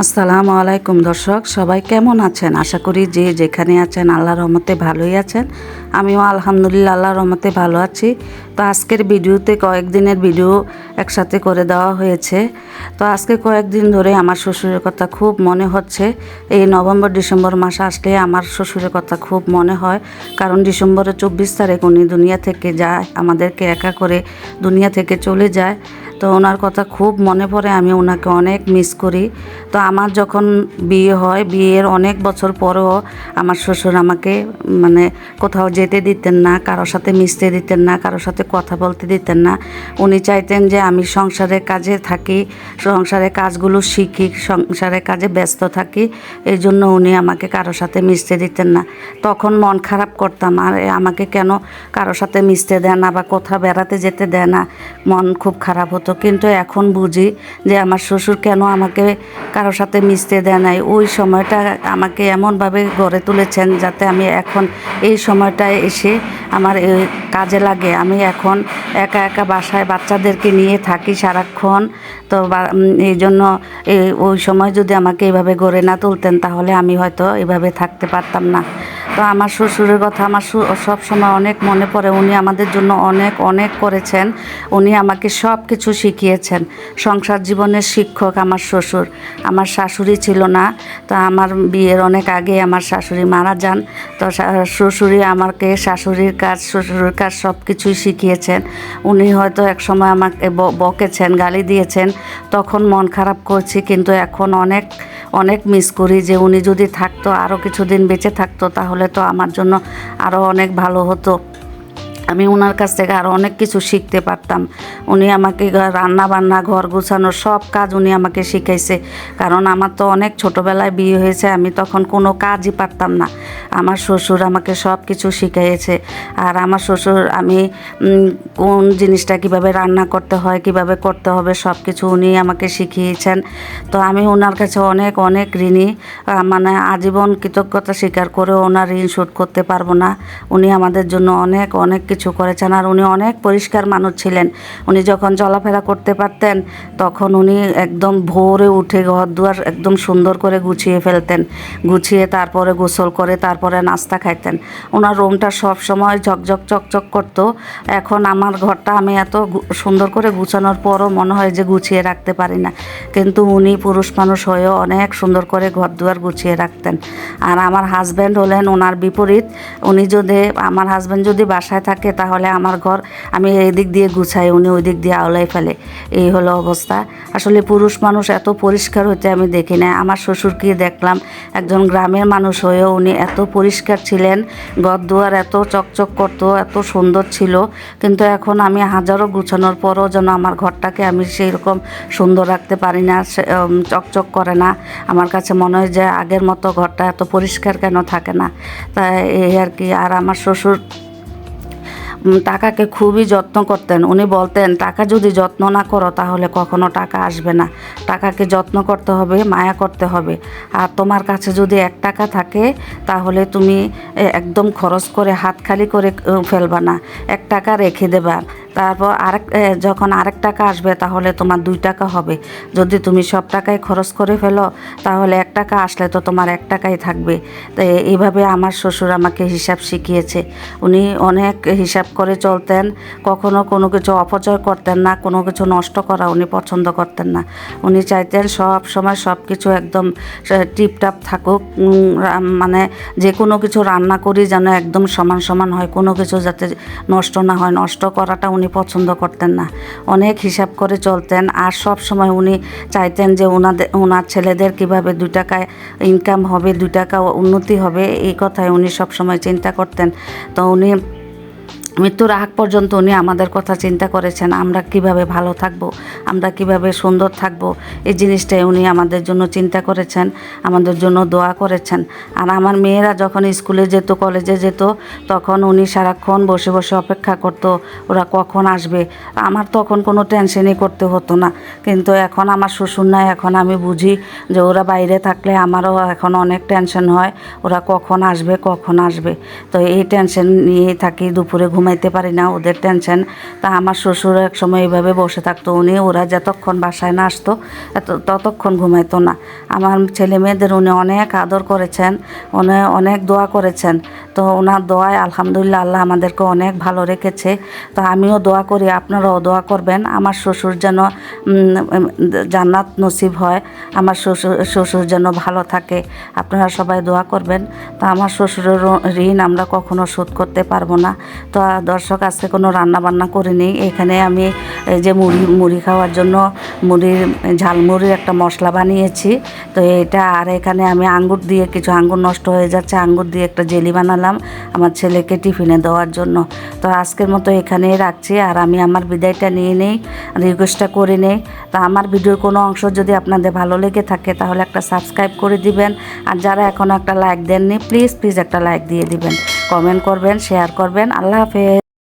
আসসালামু আলাইকুম দর্শক, সবাই কেমন আছেন? আশা করি যে যেখানে আছেন আল্লাহ রহমতে ভালোই আছেন। আমিও আলহামদুলিল্লাহ আল্লাহর রহমতে ভালো আছি। তো আজকের ভিডিওতে কয়েকদিনের ভিডিও একসাথে করে দেওয়া হয়েছে। তো আজকে কয়েকদিন ধরে আমার শ্বশুরের কথা খুব মনে হচ্ছে। এই নভেম্বর, ডিসেম্বর মাস আসলে আমার শ্বশুরের কথা খুব মনে হয়। কারণ ডিসেম্বরের চব্বিশ তারিখ উনি দুনিয়া থেকে যায়, আমাদেরকে একা করে দুনিয়া থেকে চলে যায়। তো ওনার কথা খুব মনে পড়ে, আমি ওনাকে অনেক মিস করি। তো আমার যখন বিয়ে হয়, বিয়ের অনেক বছর পরেও আমার শ্বশুর আমাকে মানে কোথাও যেতে দিতেন না কারোর সাথে মিশতে দিতেন না কারোর সাথে কথা বলতে দিতেন না। উনি চাইতেন যে আমি সংসারের কাজে থাকি সংসারের কাজগুলো শিখি সংসারের কাজে ব্যস্ত থাকি এই জন্য উনি আমাকে কারোর সাথে মিশতে দিতেন না। তখন মন খারাপ করতাম, আর আমাকে কেন কারোর সাথে মিশতে দেয় না বা কোথাও বেড়াতে যেতে দেয় না, মন খুব খারাপ হতো। কিন্তু এখন বুঝি যে আমার শ্বশুর কেন আমাকে কারোর সাথে মিশতে দেয় নাই। ওই সময়টা আমাকে এমনভাবে গড়ে তুলেছেন যাতে আমি এখন এই সময়টায় এসে আমার কাজে লাগে। আমি এখন একা একা বাসায় বাচ্চাদেরকে নিয়ে থাকি সারাক্ষণ। তো এই জন্য ওই সময় যদি আমাকে এইভাবে গড়ে না তুলতেন, তাহলে আমি হয়তো এভাবে থাকতে পারতাম না। তো আমার শ্বশুরের কথা আমার সব সময় অনেক মনে পড়ে। উনি আমাদের জন্য অনেক অনেক করেছেন। উনি আমাকে সব কিছু শিখিয়েছেন। সংসার জীবনের শিক্ষক আমার শ্বশুর। আমার শাশুড়ি ছিল না। তো আমার বিয়ের অনেক আগে আমার শাশুড়ি মারা যান। তো শা- শ্বশুরই আমাকে শাশুড়ির কাজ, শ্বশুরের কাজ সব কিছুই শিখিয়েছেন। উনি হয়তো এক সময় আমাকে বকেছেন, গালি দিয়েছেন। তখন মন খারাপ করছি, কিন্তু এখন অনেক অনেক মিস করি যে উনি যদি থাকতো আরও কিছুদিন বেঁচে থাকতো, তাহলে তো আমার জন্য আরও অনেক ভালো হতো। আমি ওনার কাছ থেকে আরও অনেক কিছু শিখতে পারতাম। উনি আমাকে রান্না বান্না ঘর গোছানো সব কাজ উনি আমাকে শিখাইছে। কারণ আমার তো অনেক ছোটোবেলায় বিয়ে হয়েছে, আমি তখন কোনো কাজই পারতাম না। আমার শ্বশুর আমাকে সব কিছু শিখাইয়েছে। আর আমার শ্বশুর, আমি কোন জিনিসটা কীভাবে রান্না করতে হয়, কীভাবে করতে হবে, সব কিছু উনি আমাকে শিখিয়েছেন। তো আমি ওনার কাছে অনেক অনেক ঋণী। মানে আজীবন কৃতজ্ঞতা স্বীকার করে ওনার ঋণ শোধ করতে পারব না। উনি আমাদের জন্য অনেক অনেক কিছু করেছেন আর উনি অনেক পরিষ্কার মানুষ ছিলেন। উনি যখন চলাফেরা করতে পারতেন, তখন উনি একদম ভোরে উঠে ঘর দুয়ার একদম সুন্দর করে গুছিয়ে ফেলতেন। গুছিয়ে তারপরে গোসল করে তারপরে নাস্তা খাইতেন। ওনার রুমটা সব সময় ঝকঝক, চকচক করতো। এখন আমার ঘরটা আমি এত সুন্দর করে গুছানোর পরও মনে হয় যে গুছিয়ে রাখতে পারি না। কিন্তু উনি পুরুষ মানুষ হয়েও অনেক সুন্দর করে ঘর দুয়ার গুছিয়ে রাখতেন। আর আমার হাজব্যান্ড হলেন ওনার বিপরীত। উনি যদি, আমার হাজব্যান্ড যদি বাসায় থাকে তাহলে আমার ঘর আমি এই দিক দিয়ে গুছাই, উনি ওই দিক দিয়ে আওলাই ফেলে। এই হলো অবস্থা। আসলে পুরুষ মানুষ এত পরিষ্কার হতে আমি দেখি না আমার শ্বশুরকে দেখলাম, একজন গ্রামের মানুষ হয়েও উনি এত পরিষ্কার ছিলেন। ঘর দুয়ার এত চকচক করতো, এত সুন্দর ছিল। কিন্তু এখন আমি হাজারো গুছানোর পরও যেন আমার ঘরটাকে আমি সেই রকম সুন্দর রাখতে পারি না চকচক করে না। আমার কাছে মনে হয় যে আগের মতো ঘরটা এত পরিষ্কার কেন থাকে না? তাই এই আর কি। আর আমার শ্বশুর টাকাকে খুবই যত্ন করতেন। উনি বলতেন, টাকা যদি যত্ন না করো তাহলে কখনো টাকা আসবে না। টাকাকে যত্ন করতে হবে, মায়া করতে হবে। আর তোমার কাছে যদি এক টাকা থাকে, তাহলে তুমি একদম খরচ করে, হাত খালি করে ফেলবা না। এক টাকা রেখে দেবা। তারপর আরেক যখন আরেক টাকা আসবে, তাহলে তোমার দুই টাকা হবে। যদি তুমি সব টাকাই খরচ করে ফেলো, তাহলে এক টাকা আসলে তো তোমার এক টাকাই থাকবে। তো এইভাবে আমার শ্বশুর আমাকে হিসাব শিখিয়েছে। উনি অনেক হিসাব করে চলতেন, কখনো কোনো কিছু অপচয় করতেন না, কোনো কিছু নষ্ট করা উনি পছন্দ করতেন না। উনি চাইতেন সব সময় সব কিছু একদম টিপটাপ থাকুক মানে যে কোনো কিছু রান্না করি যেন একদম সমান সমান হয়, কোনো কিছু যাতে নষ্ট না হয়। নষ্ট করাটা উনি পছন্দ করতেন না। অনেক হিসাব করে চলতেন আর সব সময় উনি চাইতেন যে ওনাদের ওনার ছেলেদের কীভাবে দু টাকায় ইনকাম হবে দু টাকা উন্নতি হবে, এই কথায় উনি সব সময় চিন্তা করতেন। তো উনি মৃত্যুর আগ পর্যন্ত উনি আমাদের কথা চিন্তা করেছেন, আমরা কীভাবে ভালো থাকব, আমরা কীভাবে সুন্দর থাকব, এই জিনিসটাই উনি আমাদের জন্য চিন্তা করেছেন, আমাদের জন্য দোয়া করেছেন। আর আমার মেয়েরা যখন স্কুলে যেত, কলেজে যেত, তখন উনি সারাক্ষণ বসে বসে অপেক্ষা করতো, ওরা কখন আসবে? আমার তখন কোনো টেনশনই করতে হতো না। কিন্তু এখন আমার শ্বশুর নাই, এখন আমি বুঝি যে ওরা বাইরে থাকলে আমারও এখন অনেক টেনশন হয়, ওরা কখন আসবে কখন আসবে। তো এই টেনশন নিয়েই থাকি, দুপুরে ঘুম ঘুমাইতে পারি না, ওদের টেনশন তা আমার শ্বশুর এক সময় এইভাবে বসে থাকতো, উনি ওরা যতক্ষণ বাসায় না আসতো, এত, ততক্ষণ ঘুমাইতো না। আমার ছেলে মেয়েদের উনি অনেক আদর করেছেন, উনি অনেক দোয়া করেছেন। তো ওনার দোয়ায় আলহামদুলিল্লাহ আল্লাহ আমাদেরকে অনেক ভালো রেখেছে। তো আমিও দোয়া করি, আপনারাও দোয়া করবেন। আমার শ্বশুর যেন জান্নাত নসিব হয়, আমার শ্বশুর শ্বশুর যেন ভালো থাকে, আপনারা সবাই দোয়া করবেন। তো আমার শ্বশুরের ঋণ আমরা কখনো শোধ করতে পারব না। তো দর্শক, আজকে কোনো রান্না বান্না করিনি। এখানে আমি যে মুড়ি মুড়ি খাওয়ার জন্য মুড়ির ঝালমুড়ির একটা মশলা বানিয়েছি। তো এটা, আর এখানে আমি আঙ্গুর দিয়ে, কিছু আঙ্গুর নষ্ট হয়ে যাচ্ছে, আঙ্গুর দিয়ে একটা জেলি বানালাম। আমার ছেলেকে টিফিনে দেওয়ার জন্য। তো আজকের মতো এখানেই রাখছি। আর আমি আমার বিদায়টা নিয়ে নেই, রিকোয়েস্টটা করে নেই। তো আমার ভিডিওর কোনো অংশ যদি আপনাদের ভালো লেগে থাকে, তাহলে একটা সাবস্ক্রাইব করে দিবেন। আর যারা এখনও একটা লাইক দেননি, প্লিজ প্লিজ একটা লাইক দিয়ে দিবেন। কমেন্ট করবেন, শেয়ার করবেন। আল্লাহ হাফেজ।